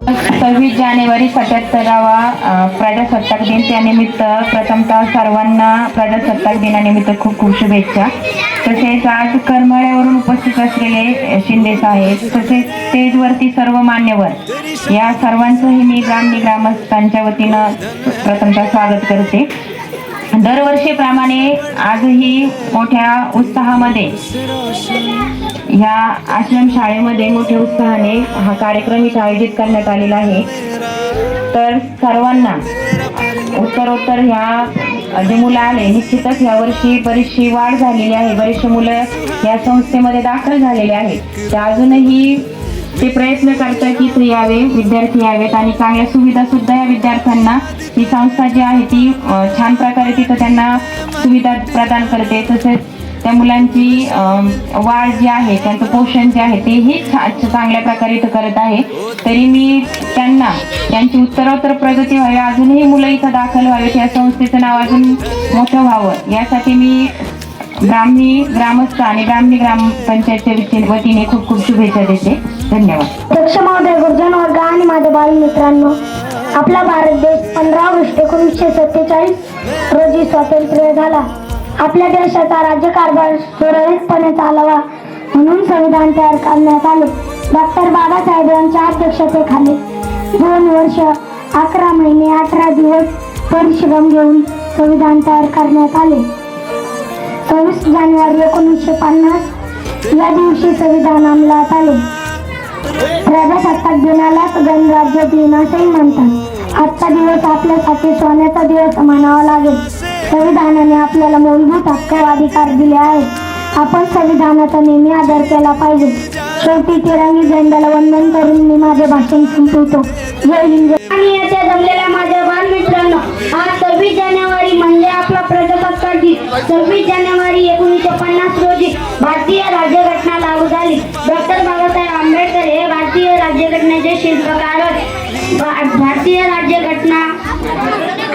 सव्वीस जानेवारी सत्याहत्तरावा प्रजासत्ताक दिन. त्यानिमित्त प्रथमतः सर्वांना प्रजासत्ताक दिनानिमित्त खूप खूप शुभेच्छा. तसेच आज करमळ्यावरून उपस्थित असलेले शिंदेस शिंदे साहेब तसेच स्टेजवरती सर्व मान्यवर या सर्वांचंही मी ग्रामनी ग्रामस्थांच्या वतीनं प्रथमतः स्वागत करते. दरवर्षीप्रमाणे आजही मोठ्या उत्साहामध्ये ह्या आश्रम शाळेमध्ये मोठ्या उत्साहाने हा कार्यक्रम इथे आयोजित करण्यात आलेला आहे. तर सर्वांना उत्तरोत्तर ह्या जे मुलं आले निश्चितच यावर्षी बरीचशी वाढ झालेली आहे. बरेचसे मुलं या संस्थेमध्ये दाखल झालेले आहेत तर अजूनही ते प्रयत्न करतात की इथे यावे विद्यार्थी यावेत आणि चांगल्या सुविधा सुद्धा या विद्यार्थ्यांना ही संस्था जी आहे ती छान प्रकारे तिथं त्यांना सुविधा प्रदान करते. तसेच त्या मुलांची वाढ जी आहे त्यांचं पोषण जे आहे तेही छा- चांगल्या प्रकारे इथं करत आहे. तरी मी त्यांना त्यांची उत्तरोत्तर प्रगती व्हावी अजूनही मुलं इथं दाखल व्हावेत या संस्थेचं नाव अजून मोठं व्हावं. यासाठी मी ब्राह्मणी ग्रामस्थ आणि ब्राह्मणी ग्रामपंचायतच्या वतीने खूप खूप शुभेच्छा देते. धन्यवाद. दक्ष महोदय गुरुजन वर्ग आणि माझ्या बालमित्रांनो आपला भारत देश पंधरा ऑगस्ट एकोणीसशे सत्तेचाळीस रोजी स्वातंत्र्य झाला. आपल्या देशाचा राज्यकारभार सुरळीतपणे चालावा म्हणून संविधान तयार करण्यात आले. डॉक्टर बाबासाहेब यांच्या अध्यक्षतेखाली दोन वर्ष अकरा महिने अठरा दिवस परिश्रम घेऊन संविधान तयार करण्यात आले. सव्वीस जानेवारी एकोणीसशे पन्नास या दिवशी संविधान अंमलात आले. प्रजासत्ताक दिनालाच गणराज्य दिन असेही म्हणतात. आजचा दिवस आपल्यासाठी सोन्याचा दिवस मानावा लागेल. संविधानाने आपल्याला मूलभूत हक्क व अधिकार दिले आहेत. आपण संविधानाचा नेहमी आदर केला पाहिजे. शेवटी तिरंगी झेंड्याला वंदन करून मी माझे भाषण संपवतो. जय हिंद. आणि येथे जमलेल्या माझ्या बालमित्रांनो आज सव्वीस जानेवारी म्हणजे आपला प्रजासत्ताक दिन. सव्वीस जानेवारी एकोणीसशे पन्नास रोजी भारतीय राज्य राज्यघटनेचे शिल्पकार भारतीय राज्यघटना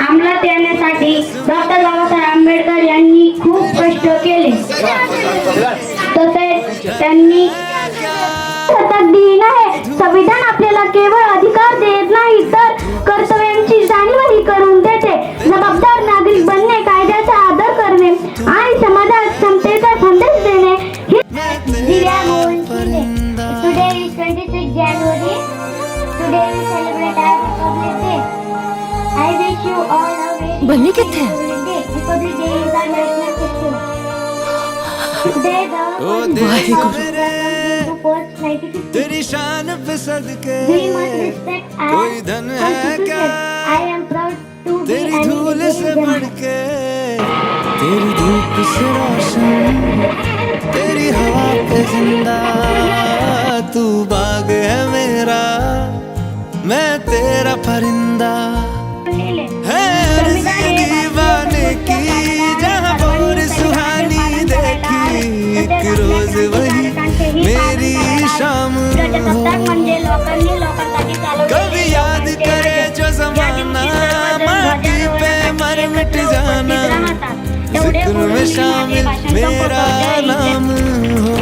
अंमलात येण्यासाठी डॉक्टर बाबासाहेब आंबेडकर यांनी खूप कष्ट केले. तसेच त्यांनी संविधान आपल्याला केवळ अधिकार देत नाही तर कर्तव्यांची जाणीवही करून देते. जबाबदार बनी कि तेरी शान पे सदके कोई धन है क्या? तेरी धूल से बढ़के तेरी धूप से रोशन तेरी हवा पे जिंदा। हो म्हणजे लोकांनी लोकांसाठी याद करे जो जमाना माटी पे मर मिट जाना. जिक्र में शामिल मेरा नाम हो।